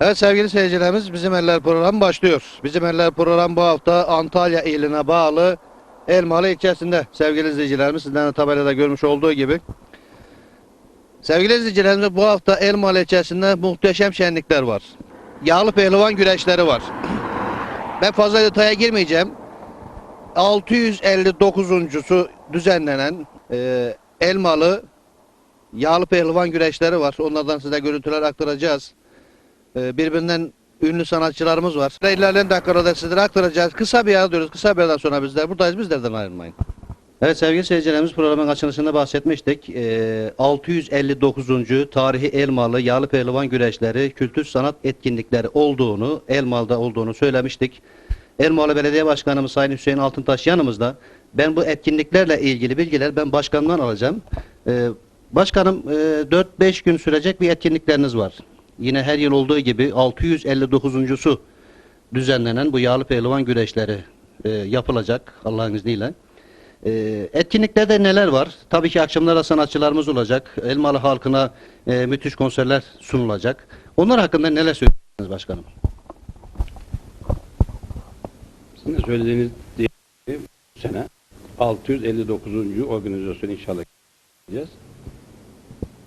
Evet sevgili seyircilerimiz Bizim Eller programı başlıyor. Bizim Eller programı bu hafta Antalya iline bağlı Elmalı ilçesinde sevgili izleyicilerimiz sizden de tabelada görmüş olduğu gibi. Sevgili izleyicilerimiz bu hafta Elmalı ilçesinde muhteşem şenlikler var. Yağlı pehlivan güreşleri var. Ben fazla detaya girmeyeceğim. 659'uncusu düzenlenen e, Elmalı yağlı pehlivan güreşleri var. Onlardan size görüntüler aktaracağız. Ee, birbirinden ünlü sanatçılarımız var. İlerleyen dakikalarda sizlere aktaracağız. Kısa bir ara diyoruz. Kısa bir aradan sonra bizler buradayız. Bizlerden ayrılmayın. Evet sevgili seyircilerimiz programın açılışında bahsetmiştik. Ee, 659. tarihi Elmalı Yağlı Pehlivan Güreşleri kültür sanat etkinlikleri olduğunu, Elmalı'da olduğunu söylemiştik. Elmalı Belediye Başkanımız Sayın Hüseyin Altıntaş yanımızda. Ben bu etkinliklerle ilgili bilgiler ben başkanımdan alacağım. Ee, başkanım e, 4-5 gün sürecek bir etkinlikleriniz var. Yine her yıl olduğu gibi 659'uncusu düzenlenen bu yağlı pehlivan güreşleri e, yapılacak Allah'ın izniyle. E, etkinliklerde neler var? Tabii ki akşamlarda sanatçılarımız olacak. Elmalı halkına e, müthiş konserler sunulacak. Onlar hakkında neler söyleyeceksiniz başkanım? Sizin söylediğiniz gibi bu sene 659. organizasyon inşallah yapacağız.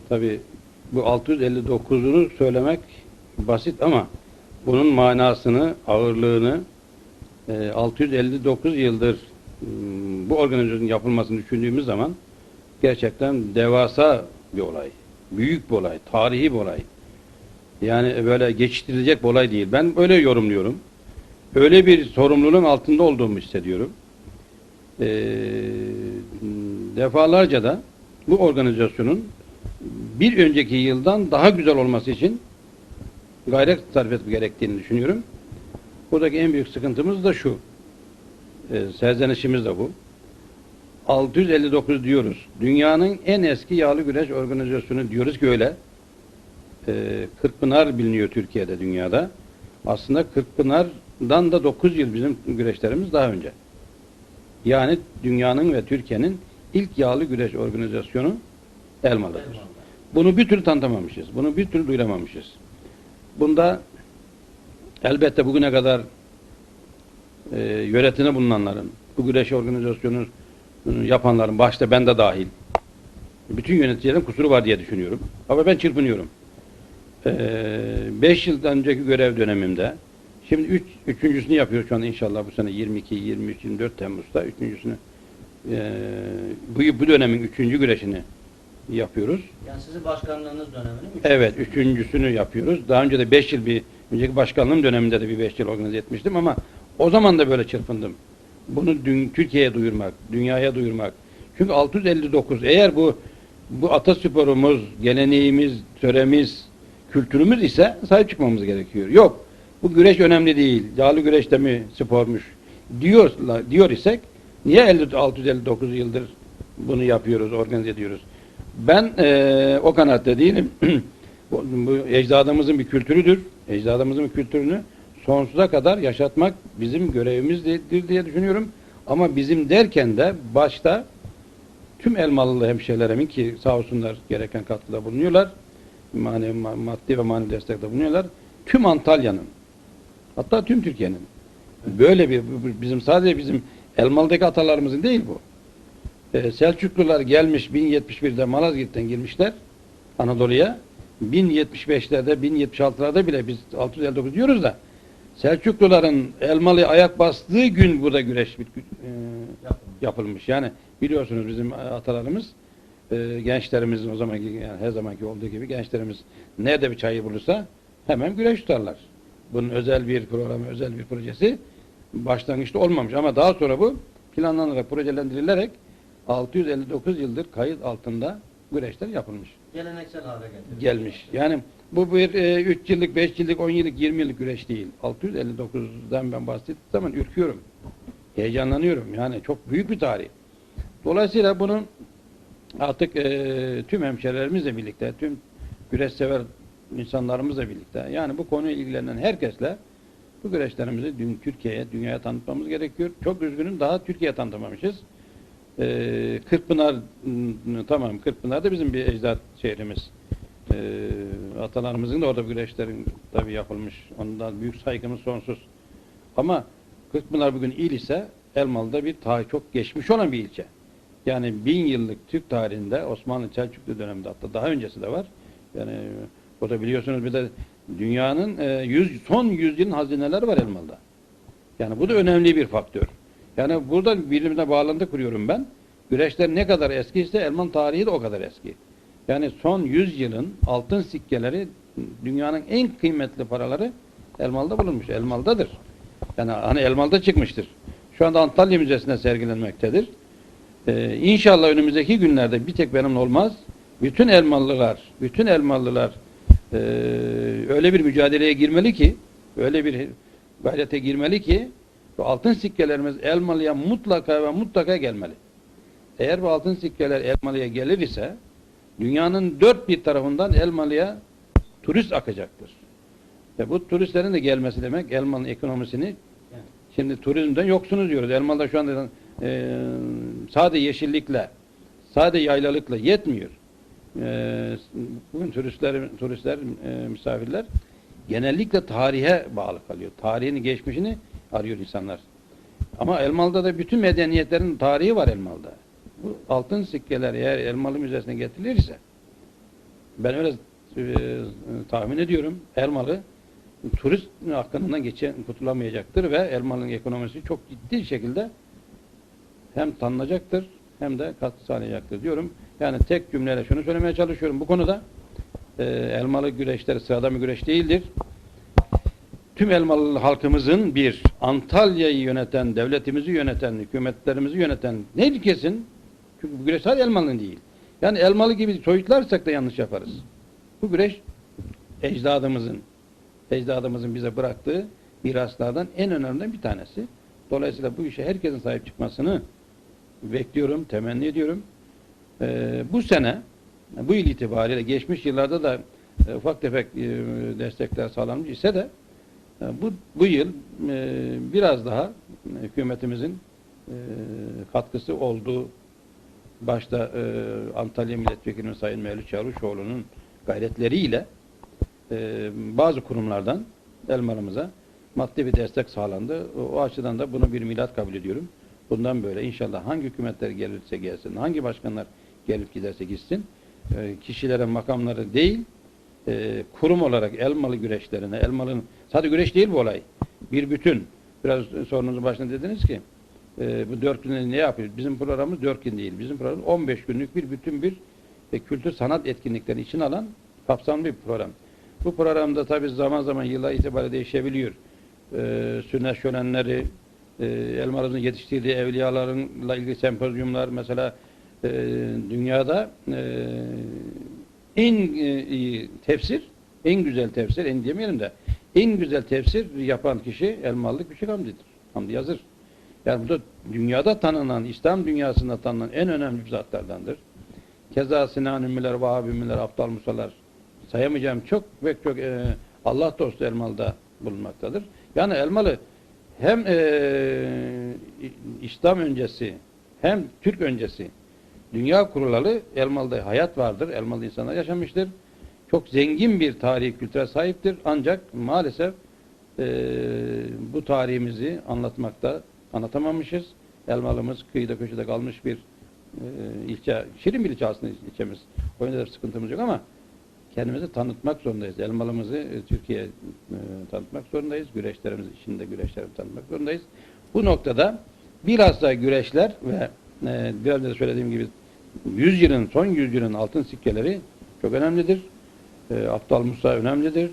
Tabi bu 659'unu söylemek basit ama bunun manasını, ağırlığını e, 659 yıldır m, bu organizasyonun yapılmasını düşündüğümüz zaman gerçekten devasa bir olay. Büyük bir olay, tarihi bir olay. Yani böyle geçiştirilecek bir olay değil. Ben öyle yorumluyorum. Öyle bir sorumluluğun altında olduğumu hissediyorum. Ee, defalarca da bu organizasyonun bir önceki yıldan daha güzel olması için gayret sarf etmek gerektiğini düşünüyorum. Buradaki en büyük sıkıntımız da şu. E, serzenişimiz de bu. 659 diyoruz. Dünyanın en eski yağlı güreş organizasyonu diyoruz ki öyle. E, Kırkpınar biliniyor Türkiye'de, dünyada. Aslında Kırkpınar'dan da 9 yıl bizim güreşlerimiz daha önce. Yani dünyanın ve Türkiye'nin ilk yağlı güreş organizasyonu Elmalı'dır. Bunu bir türlü tanıtamamışız. Bunu bir türlü duyuramamışız. Bunda elbette bugüne kadar e, yönetimde bulunanların, bu güreş organizasyonu yapanların, başta ben de dahil, bütün yöneticilerin kusuru var diye düşünüyorum. Ama ben çırpınıyorum. 5 yıldan önceki görev dönemimde, şimdi üç, üçüncüsünü yapıyoruz şu anda inşallah bu sene 22, 23, 24 Temmuz'da üçüncüsünü, e, bu, bu dönemin üçüncü güreşini yapıyoruz. Yani sizin başkanlığınız dönemini Evet, üçüncüsünü yapıyoruz. Daha önce de 5 yıl bir, önceki başkanlığım döneminde de bir 5 yıl organize etmiştim ama o zaman da böyle çırpındım. Bunu dün, Türkiye'ye duyurmak, dünyaya duyurmak. Çünkü 659, eğer bu bu atasporumuz, geleneğimiz, töremiz, kültürümüz ise sahip çıkmamız gerekiyor. Yok, bu güreş önemli değil, yağlı güreş de mi spormuş diyor, diyor isek, niye 50, 659 yıldır bunu yapıyoruz, organize ediyoruz? Ben e, o kanatta değilim. bu, ecdadımızın bir kültürüdür. Ecdadımızın bir kültürünü sonsuza kadar yaşatmak bizim görevimizdir diye düşünüyorum. Ama bizim derken de başta tüm Elmalılı hemşehrilerimin ki sağ olsunlar gereken katkıda bulunuyorlar. Manevi, maddi ve manevi destekte bulunuyorlar. Tüm Antalya'nın hatta tüm Türkiye'nin böyle bir bizim sadece bizim Elmalı'daki atalarımızın değil bu. Ee, Selçuklular gelmiş 1071'de Malazgirt'ten girmişler Anadolu'ya. 1075'lerde 1076'larda bile biz 659 diyoruz da Selçukluların Elmalı'ya ayak bastığı gün burada güreş e, yapılmış. Yani biliyorsunuz bizim atalarımız e, gençlerimizin o zamanki yani her zamanki olduğu gibi gençlerimiz nerede bir çayı bulursa hemen güreş tutarlar. Bunun özel bir programı, özel bir projesi başlangıçta olmamış ama daha sonra bu planlanarak, projelendirilerek 659 yıldır kayıt altında güreşler yapılmış. Geleneksel hale getirdi. Gelmiş. Yani bu bir 3 yıllık, 5 yıllık, 10 yıllık, 20 yıllık güreş değil. 659'dan ben bahsettiğim zaman ürküyorum. Heyecanlanıyorum. Yani çok büyük bir tarih. Dolayısıyla bunun artık e, tüm hemşerilerimizle birlikte, tüm güreş sever insanlarımızla birlikte, yani bu konuyla ilgilenen herkesle bu güreşlerimizi dün Türkiye'ye, dünyaya tanıtmamız gerekiyor. Çok üzgünüm daha Türkiye'ye tanıtamamışız. Ee, Kırkpınar tamam Kırkpınar da bizim bir ecdat şehrimiz. Ee, atalarımızın da orada güreşlerin tabii yapılmış. Ondan büyük saygımız sonsuz. Ama Kırkpınar bugün il ise Elmalı'da bir tarih çok geçmiş olan bir ilçe. Yani bin yıllık Türk tarihinde Osmanlı Selçuklu döneminde hatta daha öncesi de var. Yani o da biliyorsunuz bir de dünyanın e, yüz, son yüzyılın hazineleri var Elmalı'da. Yani bu da önemli bir faktör. Yani burada birbirine bağlantı kuruyorum ben. Güreşler ne kadar eskiyse Elman tarihi de o kadar eski. Yani son 100 yılın altın sikkeleri dünyanın en kıymetli paraları Elmalı'da bulunmuş. Elmalı'dadır. Yani hani Elmalı'da çıkmıştır. Şu anda Antalya Müzesi'nde sergilenmektedir. Ee, inşallah önümüzdeki günlerde bir tek benim olmaz. Bütün Elmalılar, bütün Elmalılar ee, öyle bir mücadeleye girmeli ki, öyle bir gayrete girmeli ki bu altın sikkelerimiz Elmalı'ya mutlaka ve mutlaka gelmeli. Eğer bu altın sikkeler Elmalı'ya gelir ise dünyanın dört bir tarafından Elmalı'ya turist akacaktır. Ve bu turistlerin de gelmesi demek Elmalı ekonomisini şimdi turizmden yoksunuz diyoruz. Elmalı'da şu anda e, sade yeşillikle, sade yaylalıkla yetmiyor. E, bugün turistler, turistler, e, misafirler genellikle tarihe bağlı kalıyor. Tarihini, geçmişini arıyor insanlar. Ama Elmalı'da da bütün medeniyetlerin tarihi var Elmalı'da. Bu altın sikkeler eğer Elmalı Müzesi'ne getirilirse ben öyle e, tahmin ediyorum Elmalı turist hakkından geçen kurtulamayacaktır ve Elmalı'nın ekonomisi çok ciddi şekilde hem tanınacaktır hem de katkı sağlayacaktır diyorum. Yani tek cümleyle şunu söylemeye çalışıyorum bu konuda. E, elmalı güreşler sıradan bir güreş değildir. Tüm Elmalı halkımızın bir Antalya'yı yöneten, devletimizi yöneten, hükümetlerimizi yöneten neydi kesin? Çünkü bu güreş sadece Elmalı'nın değil. Yani Elmalı gibi soyutlarsak da yanlış yaparız. Bu güreş ecdadımızın, ecdadımızın bize bıraktığı miraslardan en önemli bir tanesi. Dolayısıyla bu işe herkesin sahip çıkmasını bekliyorum, temenni ediyorum. Ee, bu sene, bu yıl itibariyle geçmiş yıllarda da e, ufak tefek e, destekler sağlanmış ise de bu, bu yıl e, biraz daha hükümetimizin e, katkısı olduğu başta e, Antalya Milletvekili Sayın Mevlüt Çavuşoğlu'nun gayretleriyle e, bazı kurumlardan Elmalı'mıza maddi bir destek sağlandı. O, o açıdan da bunu bir milat kabul ediyorum. Bundan böyle inşallah hangi hükümetler gelirse gelsin, hangi başkanlar gelip giderse gitsin, e, kişilere, makamları değil, e, kurum olarak Elmalı güreşlerine, Elmalı'nın, sadece güreş değil bu olay, bir bütün. Biraz sorunuzun başında dediniz ki, e, bu dört günde ne yapıyoruz? Bizim programımız dört gün değil, bizim programımız 15 günlük bir bütün bir e, kültür sanat etkinliklerini için alan kapsamlı bir program. Bu programda tabii zaman zaman yıla itibariyle değişebiliyor. E, sünnet şölenleri, e, Elmalı'nın yetiştirdiği evliyalarınla ilgili sempozyumlar mesela e, dünyada e, en e, iyi tefsir, en güzel tefsir, en demeyelim de en güzel tefsir yapan kişi Elmalı Küçük Hamdi'dir. Hamdi Yazır. Yani bu da dünyada tanınan, İslam dünyasında tanınan en önemli zatlardandır. Keza Sinan Ümmiler, Vahab Ümmiler, Aptal Musalar sayamayacağım çok ve çok e, Allah dostu Elmalı'da bulunmaktadır. Yani Elmalı hem e, İslam öncesi hem Türk öncesi dünya kurulalı Elmalı'da hayat vardır. Elmalı insanlar yaşamıştır. Çok zengin bir tarihi kültüre sahiptir. Ancak maalesef e, bu tarihimizi anlatmakta anlatamamışız. Elmalımız kıyıda köşede kalmış bir e, ilçe. Şirin bir ilçe aslında ilçemiz. O yönde de sıkıntımız yok ama kendimizi tanıtmak zorundayız. Elmalımızı e, Türkiye'ye e, tanıtmak zorundayız. Güreşlerimiz içinde güreşlerimizi tanıtmak zorundayız. Bu noktada biraz da güreşler ve e, biraz önce söylediğim gibi 100 yılın, son 100 yılın altın sikkeleri çok önemlidir. E, Aptal Musa önemlidir.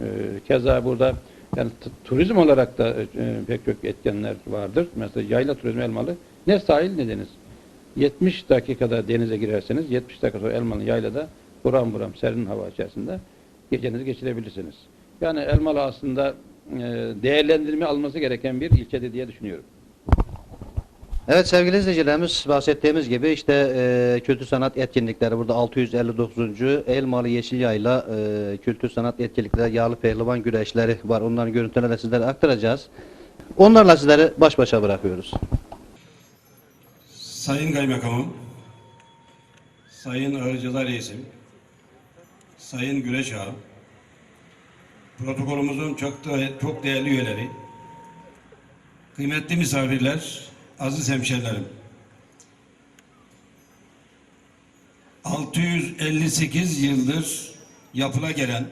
E, keza burada yani turizm olarak da e, pek çok etkenler vardır. Mesela yayla turizmi Elmalı. Ne sahil ne deniz. 70 dakikada denize girerseniz 70 dakika sonra Elmalı yaylada buram buram serin hava içerisinde gecenizi geçirebilirsiniz. Yani Elmalı aslında e, değerlendirme alması gereken bir ilçede diye düşünüyorum. Evet sevgili izleyicilerimiz bahsettiğimiz gibi işte e, kültür sanat etkinlikleri burada 659. Elmalı Yeşilyayla e, kültür sanat etkinlikleri yağlı pehlivan güreşleri var. Onların görüntülerini de sizlere aktaracağız. Onlarla sizleri baş başa bırakıyoruz. Sayın Kaymakamım, Sayın Ağırcılar Reisim, Sayın Güreş Ağa, protokolümüzün çok da, çok değerli üyeleri, kıymetli misafirler, aziz hemşerilerim. 658 yıldır yapıla gelen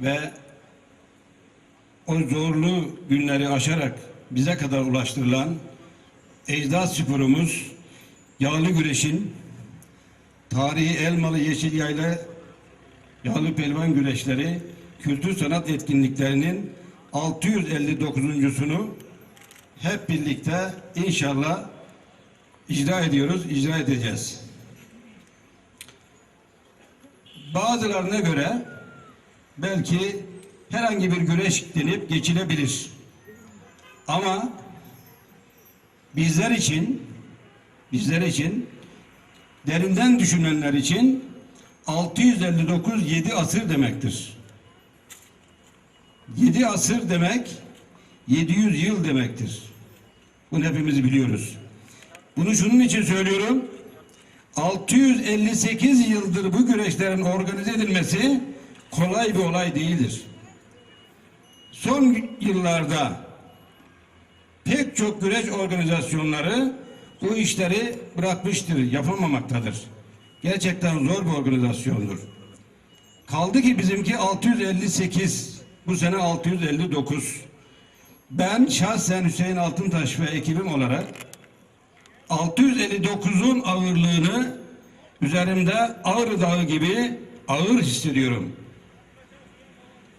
ve o zorlu günleri aşarak bize kadar ulaştırılan ecdat sporumuz yağlı güreşin tarihi Elmalı Yeşil Yayla yağlı pelvan güreşleri kültür sanat etkinliklerinin 659.sunu hep birlikte inşallah icra ediyoruz, icra edeceğiz. Bazılarına göre belki herhangi bir güreş denip geçilebilir. Ama bizler için bizler için derinden düşünenler için 659 7 asır demektir. 7 asır demek 700 yıl demektir. Bunu hepimiz biliyoruz. Bunu şunun için söylüyorum. 658 yıldır bu güreşlerin organize edilmesi kolay bir olay değildir. Son yıllarda pek çok güreş organizasyonları bu işleri bırakmıştır, yapamamaktadır. Gerçekten zor bir organizasyondur. Kaldı ki bizimki 658, bu sene 659. Ben şahsen Hüseyin Altıntaş ve ekibim olarak 659'un ağırlığını üzerimde Ağrı Dağı gibi ağır hissediyorum.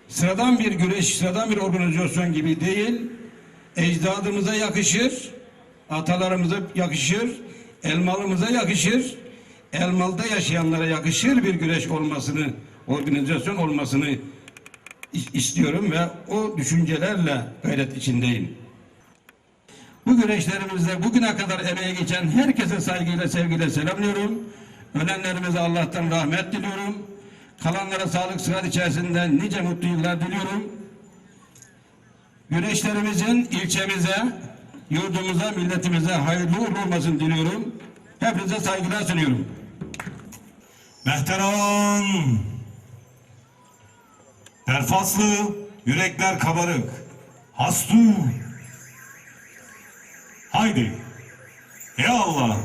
Sıradan bir güreş, sıradan bir organizasyon gibi değil, ecdadımıza yakışır, atalarımıza yakışır, elmalımıza yakışır, elmalıda yaşayanlara yakışır bir güreş olmasını, organizasyon olmasını istiyorum ve o düşüncelerle gayret içindeyim. Bu güreşlerimizde bugüne kadar emeğe geçen herkese saygıyla sevgiyle selamlıyorum. Ölenlerimize Allah'tan rahmet diliyorum. Kalanlara sağlık sıhhat içerisinde nice mutlu yıllar diliyorum. Güreşlerimizin ilçemize, yurdumuza, milletimize hayırlı uğurlu olmasını diliyorum. Hepinize saygılar sunuyorum. Mehteran! Berfaslı, yürekler kabarık. Hastu! Haydi! Ya Allah!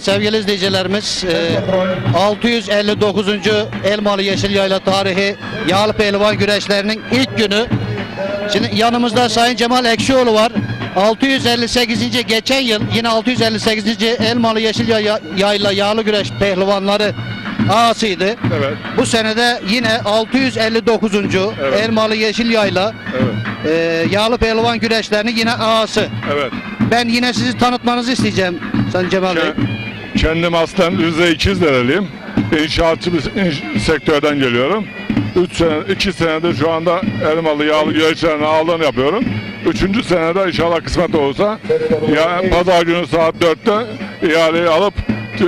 Evet sevgili izleyicilerimiz e, 659. Elmalı Yeşil Yayla tarihi yağlı pehlivan güreşlerinin ilk günü. Şimdi yanımızda Sayın Cemal Ekşioğlu var. 658. geçen yıl yine 658. Elmalı Yeşil Yay- Yayla yağlı güreş pehlivanları ağasıydı. Evet, Bu senede yine 659. Evet. Elmalı Yeşil Yayla evet, e, yağlı pehlivan güreşlerinin yine ağası. evet. Ben yine sizi tanıtmanızı isteyeceğim Sayın Cemal Bey. Ke- Kendim aslen Rize İkizdereliyim. İnşaatçı bir inş- sektörden geliyorum. 3 sene, 2 senedir şu anda Elmalı yağlı güreşlerini ağırlığını yapıyorum. Üçüncü senede inşallah kısmet olursa ya pazar günü saat 4'te ihaleyi alıp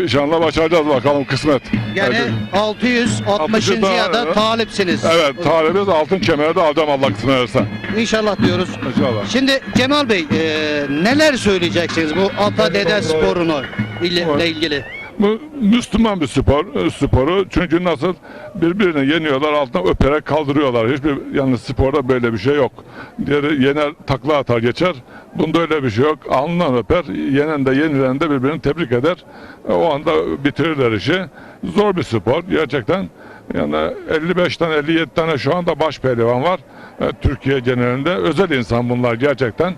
inşallah başaracağız bakalım kısmet. Yani Evet. 660. ya da talipsiniz. Evet, talibiz altın kemeri de alacağım Allah kısmet ederse. İnşallah diyoruz. İnşallah. Şimdi Cemal Bey e, neler söyleyeceksiniz bu ata dede sporunu ile ilgili? Bu Müslüman bir spor, e, sporu. Çünkü nasıl birbirini yeniyorlar, altına öperek kaldırıyorlar. Hiçbir yani sporda böyle bir şey yok. Diğeri yener, takla atar geçer. Bunda öyle bir şey yok. Alnından öper, yenen de yenilen de birbirini tebrik eder. E, O anda bitirirler işi. Zor bir spor gerçekten. Yani 55 tane 57 tane şu anda baş pehlivan var. E, Türkiye genelinde özel insan bunlar gerçekten.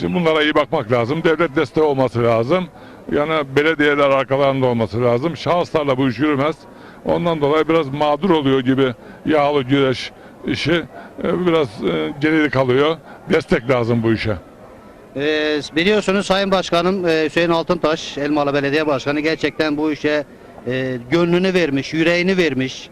Şimdi bunlara iyi bakmak lazım. Devlet desteği olması lazım. Yani belediyeler arkalarında olması lazım. Şahıslarla bu iş yürümez. Ondan dolayı biraz mağdur oluyor gibi yağlı güreş işi e, biraz e, geride kalıyor. Destek lazım bu işe. E, biliyorsunuz Sayın Başkanım e, Hüseyin Altıntaş Elmalı Belediye Başkanı gerçekten bu işe e, gönlünü vermiş, yüreğini vermiş,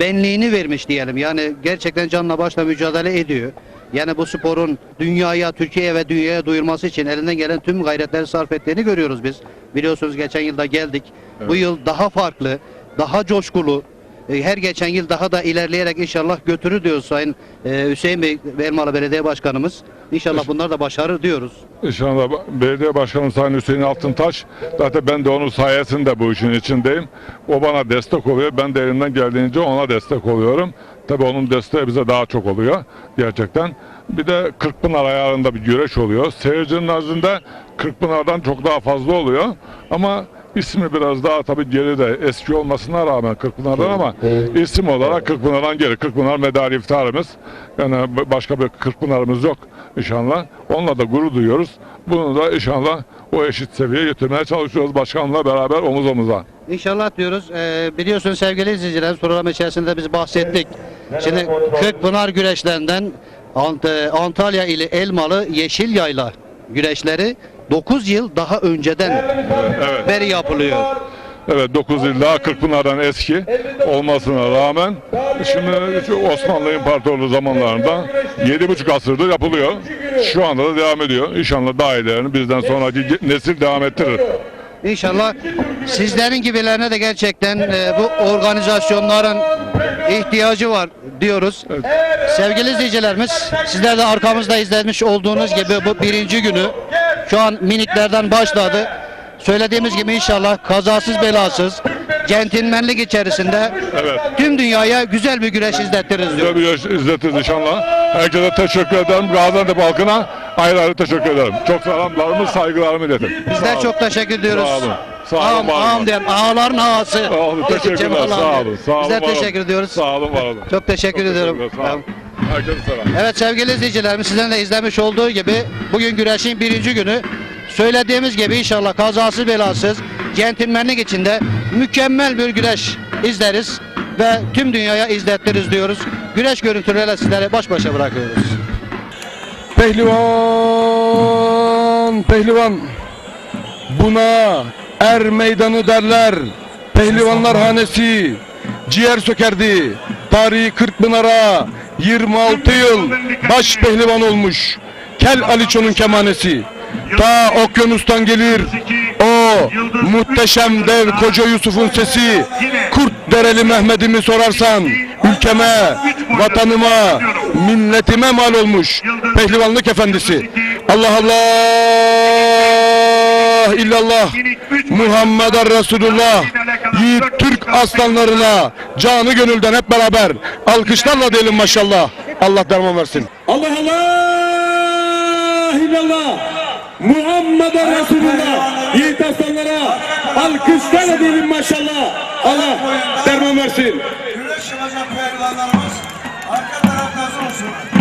benliğini vermiş diyelim. Yani gerçekten canla başla mücadele ediyor. Yani bu sporun dünyaya, Türkiye'ye ve dünyaya duyurması için elinden gelen tüm gayretleri sarf ettiğini görüyoruz biz. Biliyorsunuz geçen yılda geldik. Bu yıl daha farklı, daha coşkulu, e, her geçen yıl daha da ilerleyerek inşallah götürür diyoruz Sayın e, Hüseyin Bey, Elmalı Belediye Başkanımız. İnşallah bunlar da başarır diyoruz. İnşallah belediye başkanım Sayın Hüseyin Altıntaş zaten ben de onun sayesinde bu işin içindeyim. O bana destek oluyor. Ben de elimden geldiğince ona destek oluyorum. Tabii onun desteği bize daha çok oluyor gerçekten. Bir de Kırkpınar ayarında bir güreş oluyor. Seyircinin nazarında Kırkpınar'dan çok daha fazla oluyor. Ama ismi biraz daha tabii geride eski olmasına rağmen Kırkpınar'dan ama isim olarak Kırkpınar'dan geri. Kırkpınar medali iftarımız. Yani başka bir Kırkpınar'ımız yok inşallah. Onunla da gurur duyuyoruz. Bunu da inşallah o eşit seviyeye getirmeye çalışıyoruz başkanla beraber omuz omuza. İnşallah diyoruz. Ee, biliyorsunuz sevgili izleyiciler program içerisinde biz bahsettik. Şimdi Kırkpınar güreşlerinden Ant- Antalya ile Elmalı Yeşil Yayla güreşleri 9 yıl daha önceden Evet. beri yapılıyor. Evet 9 yıl daha Kırkpınar'dan eski olmasına rağmen şimdi Osmanlı İmparatorluğu zamanlarında 7,5 asırdır yapılıyor. Şu anda da devam ediyor. İnşallah daha ilerini bizden sonraki nesil devam ettirir. İnşallah sizlerin gibilerine de gerçekten e, bu organizasyonların ihtiyacı var diyoruz. Sevgili izleyicilerimiz sizler de arkamızda izlemiş olduğunuz gibi bu birinci günü şu an miniklerden başladı. Söylediğimiz gibi inşallah kazasız belasız centilmenlik içerisinde Evet. tüm dünyaya güzel bir güreş izlettiririz diyor. Güzel bir yarış izletiriz inşallah. Herkese teşekkür ederim. Gaziantep halkına ayrı ayrı teşekkür ederim. Çok selamlarımı, saygılarımı iletin. Sağ Bizler olun. çok teşekkür ediyoruz. Sağ olun. Sağ olun, Ağam, ağam diyelim. Ağaların ağası. Sağ olun, teşekkürler. Sağ olun. Sağ olun. Bizler teşekkür ediyoruz. Sağ olun, var olun. Çok teşekkür ediyorum. teşekkürler, Sağ olun. Herkese selam. Evet sevgili izleyicilerimiz sizden de izlemiş olduğu gibi bugün güreşin birinci günü söylediğimiz gibi inşallah kazasız belasız centilmenlik içinde mükemmel bir güreş izleriz ve tüm dünyaya izlettiririz diyoruz. Güreş görüntüleriyle sizleri baş başa bırakıyoruz. Pehlivan, pehlivan. Buna er meydanı derler. Pehlivanlar hanesi ciğer sökerdi. Tarihi Kırkpınar'a 26 yıl baş pehlivan olmuş. Kel Aliço'nun kemanesi. Ta okyanustan gelir o muhteşem dev koca Yusuf'un sesi. Kurt dereli Mehmet'imi sorarsan ülkeme, vatanıma, milletime mal olmuş pehlivanlık efendisi. Allah Allah illallah Muhammeden Resulullah yiğit Türk aslanlarına canı gönülden hep beraber alkışlarla diyelim maşallah. Allah derman versin. Allah Allah illallah Muhammeden Resulullah yiğit aslanlara Alkışlarla diyelim maşallah. Allah derman versin. Güreş yapacak pehlivanlarımız arka tarafta olsun.